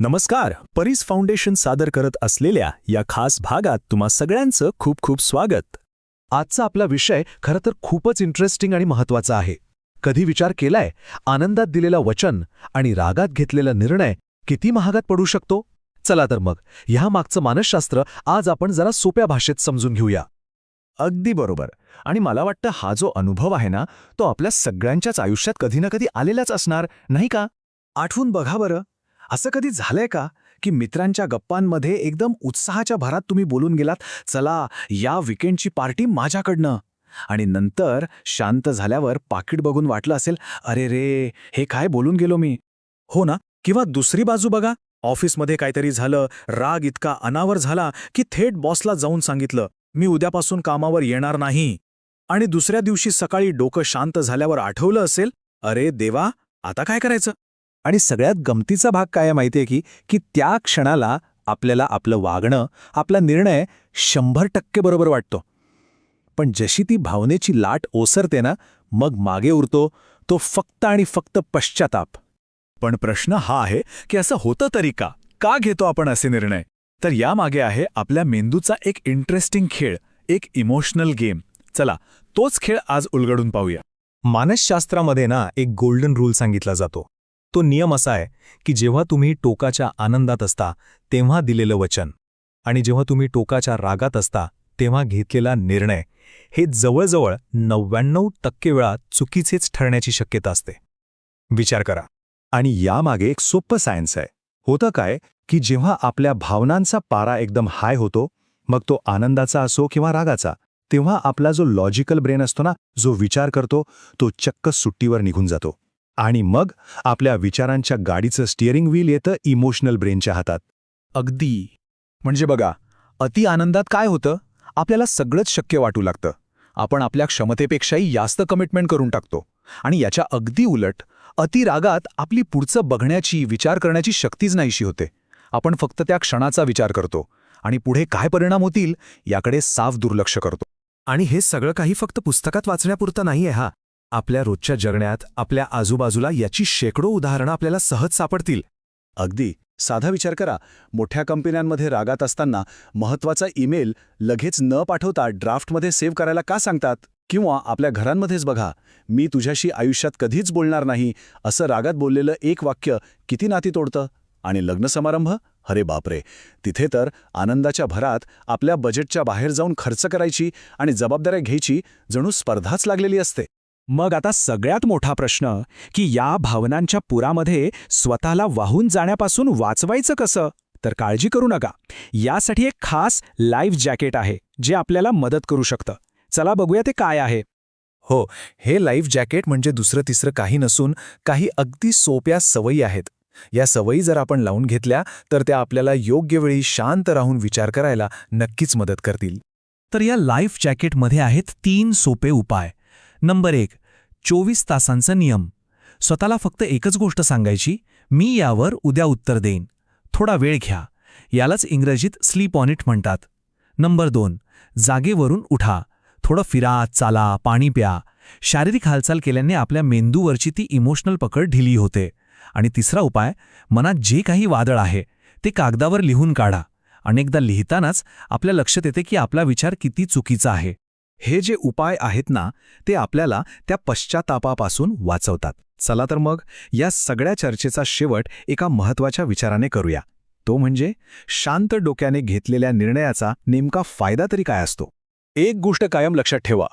नमस्कार. परीस फाउंडेशन सादर करत असलेल्या या खास भागात तुम्हा सगळ्यांचं खूप खूप स्वागत. आजचा आपला विषय खरं तर खूपच इंटरेस्टिंग आणि महत्त्वाचा आहे. कधी विचार केलाय आनंदात दिलेला वचन आणि रागात घेतलेला निर्णय किती महागात पडू शकतो? चला तर मग ह्या मागचं मानसशास्त्र आज आपण जरा सोप्या भाषेत समजून घेऊया. अगदी बरोबर. आणि मला वाटतं हा जो अनुभव आहे ना तो आपल्या सगळ्यांच्याच आयुष्यात कधी ना कधी आलेलाच असणार नाही का? आठवून बघा बरं. असं कधी झालंय का की मित्रांच्या गप्पांमध्ये एकदम उत्साहाच्या भरात तुम्ही बोलून गेलात चला या विकेंडची पार्टी माझ्याकडनं. आणि नंतर शांत झाल्यावर पाकिट बघून वाटलं असेल अरे रे हे काय बोलून गेलो मी. हो ना? किंवा दुसरी बाजू बघा. ऑफिसमध्ये काहीतरी झालं राग इतका अनावर झाला की थेट बॉसला जाऊन सांगितलं मी उद्यापासून कामावर येणार नाही. आणि दुसऱ्या दिवशी सकाळी डोकं शांत झाल्यावर आठवलं असेल अरे देवा आता काय करायचं? आणि सगळ्यात गमतीचा भाग काय आहे माहितीये की की त्या क्षणाला आपल्याला आपलं वागणं आपला निर्णय शंभर टक्के बरोबर वाटतो. पण जशी ती भावनेची लाट ओसरते ना मग मागे उरतो तो फक्त आणि फक्त पश्चाताप. पण प्रश्न हा आहे की असं होतं तरी का? का घेतो आपण असे निर्णय? तर यामागे आहे आपल्या मेंदूचा एक इंटरेस्टिंग खेळ एक इमोशनल गेम. चला तोच खेळ आज उलगडून पाहूया. मानसशास्त्रामध्ये ना एक गोल्डन रूल सांगितला जातो. तो नियम असा आहे की जेव्हा तुम्ही टोकाच्या आनंदात असता तेव्हा दिलेलं वचन. आणि जेव्हा तुम्ही टोकाच्या रागात असता तेव्हा घेतलेला निर्णय. हे जवळजवळ नव्याण्णव टक्के वेळा चुकीचेच ठरण्याची शक्यता असते. विचार करा. आणि यामागे एक सोप्पं सायन्स आहे. होतं काय की जेव्हा आपल्या भावनांचा पारा एकदम हाय होतो मग तो आनंदाचा असो किंवा रागाचा तेव्हा आपला जो लॉजिकल ब्रेन असतो ना जो विचार करतो तो चक्क सुट्टीवर निघून जातो. आणि मग आपल्या विचारांच्या गाडीचं स्टिअरिंग व्हील येतं इमोशनल ब्रेनच्या हातात. अगदी. म्हणजे बघा अति आनंदात काय होतं? आपल्याला सगळंच शक्य वाटू लागतं. आपण आपल्या क्षमतेपेक्षाही जास्त कमिटमेंट करून टाकतो. आणि याच्या अगदी उलट अतिरागात आपली पुढचं बघण्याची विचार करण्याची शक्तीच नाहीशी होते. आपण फक्त त्या क्षणाचा विचार करतो आणि पुढे काय परिणाम होतील याकडे साफ दुर्लक्ष करतो. आणि हे सगळं काही फक्त पुस्तकात वाचण्यापुरतं नाहीये हा. आपल्या रोजच्या जगण्यात आपल्या आजूबाजूला याची शेकडो उदाहरणं आपल्याला सहज सापडतील. अगदी. साधा विचार करा. मोठ्या कंपन्यांमध्ये रागात असताना महत्त्वाचा ईमेल लगेच न पाठवता ड्राफ्टमध्ये सेव्ह करायला का सांगतात? किंवा आपल्या घरांमध्येच बघा मी तुझ्याशी आयुष्यात कधीच बोलणार नाही असं रागात बोललेलं एक वाक्य किती नाती तोडतं? आणि लग्न समारंभ? अरे बापरे. तिथे तर आनंदाच्या भरात आपल्या बजेटच्या बाहेर जाऊन खर्च करायची आणि जबाबदाऱ्या घ्यायची जणू स्पर्धाच लागलेली असते. मग आता सगळ्यात मोठा प्रश्न की या भावनांच्या पुरामध्ये स्वतःला वाहून जाण्यापासून वाचवायचं कसं? तर काळजी करू नका. यासाठी एक खास लाईफ जॅकेट आहे जे आपल्याला मदत करू शकतं. चला बघूया ते काय आहे. हो हे लाईफ जॅकेट म्हणजे दुसरं तिसरं काही नसून काही अगदी सोप्या सवयी आहेत. या सवयी जर आपण लावून घेतल्या तर त्या आपल्याला योग्य वेळी शांत राहून विचार करायला नक्कीच मदत करतील. तर या लाईफ जॅकेटमध्ये आहेत तीन सोपे उपाय. नंबर एक चोवीस तासांचा नियम. स्वतःला फक्त एकच गोष्ट सांगायची मी यावर उद्या उत्तर देईन. थोडा वेळ घ्या. यालाच इंग्रजीत स्लीप ऑन इट म्हणतात. नंबर दोन जागेवरून उठा. थोडं फिरा चाला पाणी प्या. शारीरिक हालचाल केल्याने आपल्या मेंदूवरची ती इमोशनल पकड ढिली होते. आणि तिसरा उपाय मनात जे काही वादळ आहे ते कागदावर लिहून काढा. अनेकदा लिहितानाच आपल्या लक्षात येते की आपला विचार किती चुकीचा आहे. हे जे उपाय आहेत ना ते आपल्याला त्या पश्चातापापासून वाचवतात. चला तर मग या सगळ्या चर्चेचा शेवट एका महत्त्वाच्या विचाराने करूया. तो म्हणजे शांत डोक्याने घेतलेल्या निर्णयाचा नेमका फायदा तरी काय असतो? एक गोष्ट कायम लक्षात ठेवा.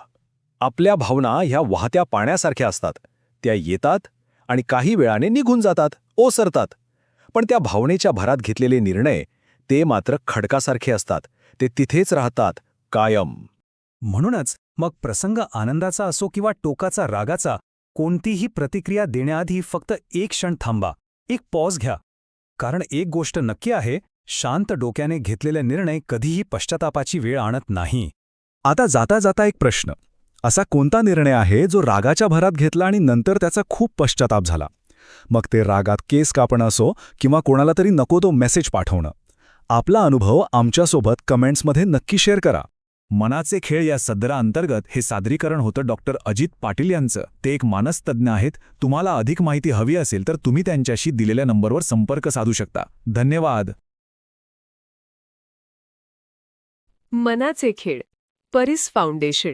आपल्या भावना ह्या वाहत्या पाण्यासारख्या असतात. त्या येतात आणि काही वेळाने निघून जातात ओसरतात. पण त्या भावनेच्या भरात घेतलेले निर्णय ते मात्र खडकासारखे असतात. ते तिथेच राहतात कायम. म्हणूनच मग प्रसंग आनंदाचा असो किंवा टोकाचा रागाचा कोणतीही प्रतिक्रिया देण्याआधी फक्त एक क्षण थांबा एक पॉज घ्या. कारण एक गोष्ट नक्की आहे शांत डोक्याने घेतलेले निर्णय कधीही पश्चातापाची वेळ आणत नाही. आता जाता जाता एक प्रश्न. असा कोणता निर्णय आहे जो रागाच्या भरात घेतला आणि नंतर त्याचा खूप पश्चाताप झाला? मग ते रागात केस कापणं असो किंवा कोणाला तरी नको तो मेसेज पाठवणं. आपला अनुभव आमच्यासोबत कमेंट्समध्ये नक्की शेअर करा. मनाचे खेळ या सदराअंतर्गत हे सादरीकरण होतं डॉक्टर अजित पाटील यांचं. ते एक मानसतज्ञ आहेत. तुम्हाला अधिक माहिती हवी असेल तर तुम्ही त्यांच्याशी दिलेल्या नंबरवर संपर्क साधू शकता. धन्यवाद. मनाचे खेळ. परिस फाउंडेशन.